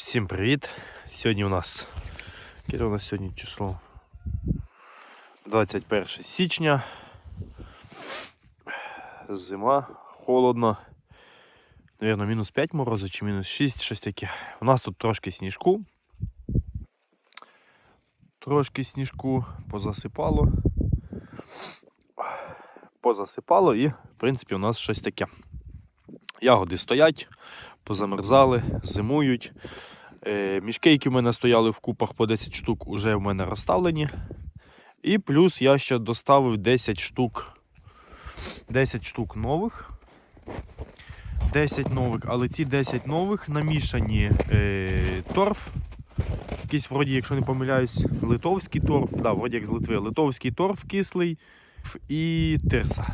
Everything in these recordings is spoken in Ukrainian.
Всім привіт! Сьогодні у нас яке у нас сьогодні число? 21 січня. Зима, холодно. Навірно, мінус 5 морозу чи мінус 6, щось таке. У нас тут трошки сніжку. Трошки сніжку позасипало. Позасипало і, в принципі, у нас щось таке. Ягоди стоять, позамерзали, зимують. Е, мішки, які в мене стояли в купах по 10 штук, вже в мене розставлені. І плюс я ще доставив 10 штук. 10 штук нових. 10 нових, але ці 10 нових намішані е, торф. Якийсь, вроді, якщо не помиляюсь, литовський торф. Да, вроді як з Литви. Литовський торф кислий і тирса.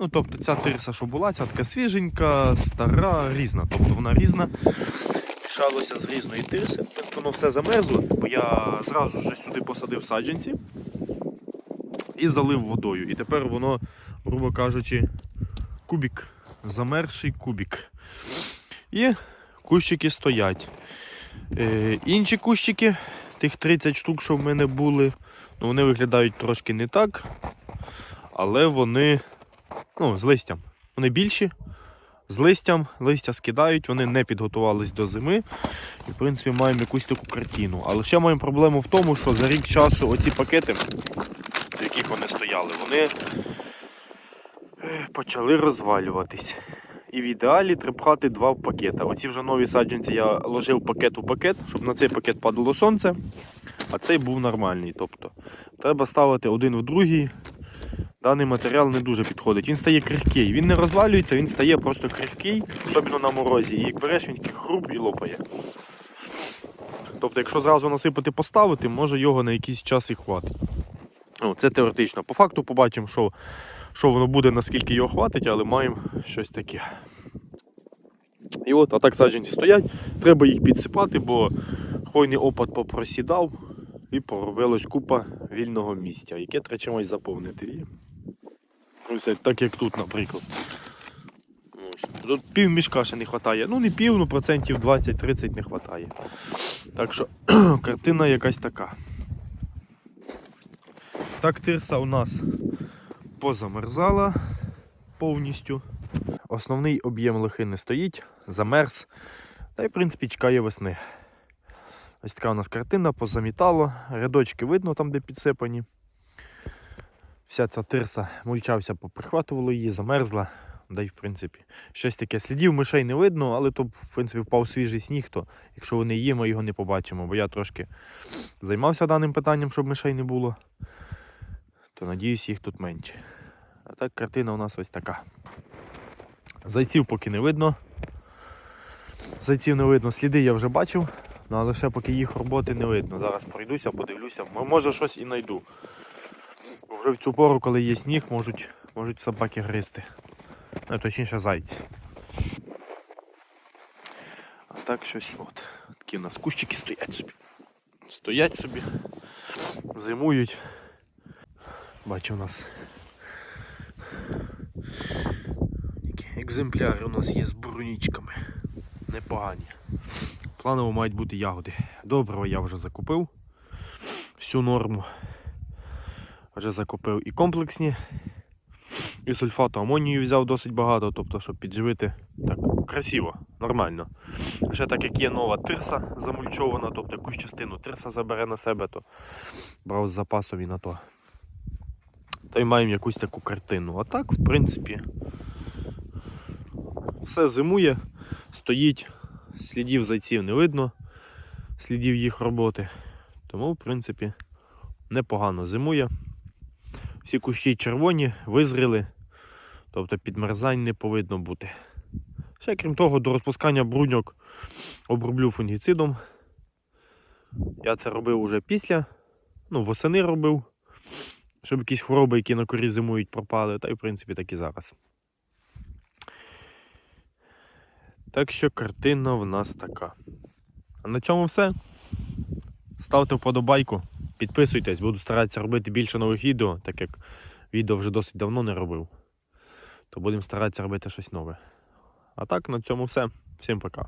Ну, тобто ця тирса, що була, ця така свіженька, стара, різна. Тобто вона різна. Мішалося з різної тирси. Тобто воно все замерзло, бо я зразу ж сюди посадив саджанці і залив водою. І тепер воно, грубо кажучи, кубік, замерзший кубік. І кущики стоять. Е, інші кущики, тих 30 штук, що в мене були, ну, вони виглядають трошки не так, але вони ну, з листям. Вони більші, з листям, листя скидають, вони не підготувались до зими. І, в принципі, маємо якусь таку картину. Але ще маємо проблему в тому, що за рік часу оці пакети, в яких вони стояли, вони е, почали розвалюватись. І в ідеалі треба пхати два пакета. Оці вже нові саджанці я ложив пакет у пакет, щоб на цей пакет падало сонце, а цей був нормальний. Тобто треба ставити один в другий. Даний матеріал не дуже підходить. Він стає крихкий. Він не розвалюється, він стає просто крихкий, особливо на морозі. І як береш, він такий хруп і лопає. Тобто, якщо зразу насипати поставити, може його на якийсь час і хватить. Ну, це теоретично. По факту побачимо, що, що воно буде, наскільки його хватить, але маємо щось таке. І от, а так саджанці стоять, треба їх підсипати, бо хвойний опад попросідав і поробилась купа вільного місця, яке треба чимось заповнити. Як- так як тут, наприклад. Тут пів мішка ще не вистачає. Ну не пів, ну процентів 20-30 не вистачає. Так що картина якась така. Так тирса у нас позамерзала повністю. Основний об'єм лохи не стоїть, замерз. Та й в принципі чекає весни. Ось така у нас картина, позамітало, рядочки видно там, де підсипані. Вся ця тирса мульчався, поприхватувало її, замерзла. Да й в принципі, щось таке. Слідів мишей не видно, але то, в принципі, впав свіжий сніг, то якщо вони є, ми його не побачимо. Бо я трошки займався даним питанням, щоб мишей не було. То надіюсь, їх тут менше. А так картина у нас ось така. Зайців поки не видно. Зайців не видно, сліди я вже бачив. Ну, але ще поки їх роботи не видно. Зараз пройдуся, подивлюся. Може щось і знайду. Вже в цю пору, коли є сніг, можуть, можуть собаки гризти. Ну, точніше зайці. А так щось от. Такі у нас кущики стоять собі. Стоять собі, зимують. Бачу у нас. Екземпляри у нас є з бурунічками. Непогані. Планово мають бути ягоди. Доброго я вже закупив. Всю норму. Вже закупив і комплексні. І сульфату амонію взяв досить багато, тобто, щоб підживити так красиво, нормально. Ще так як є нова тирса замульчована, тобто якусь частину тирса забере на себе, то брав з запасом і на то. Та й маємо якусь таку картину. А так, в принципі, все зимує, стоїть, слідів зайців не видно, слідів їх роботи. Тому, в принципі, непогано зимує. Всі кущі червоні, визріли, тобто підмерзань не повинно бути. Ще крім того, до розпускання бруньок оброблю фунгіцидом. Я це робив уже після, ну, восени робив, щоб якісь хвороби, які на корі зимують, пропали, та й в принципі так і зараз. Так що картина в нас така. А на цьому все. Ставте вподобайку, підписуйтесь, буду старатися робити більше нових відео, так як відео вже досить давно не робив. То будемо старатися робити щось нове. А так, на цьому все. Всім пока.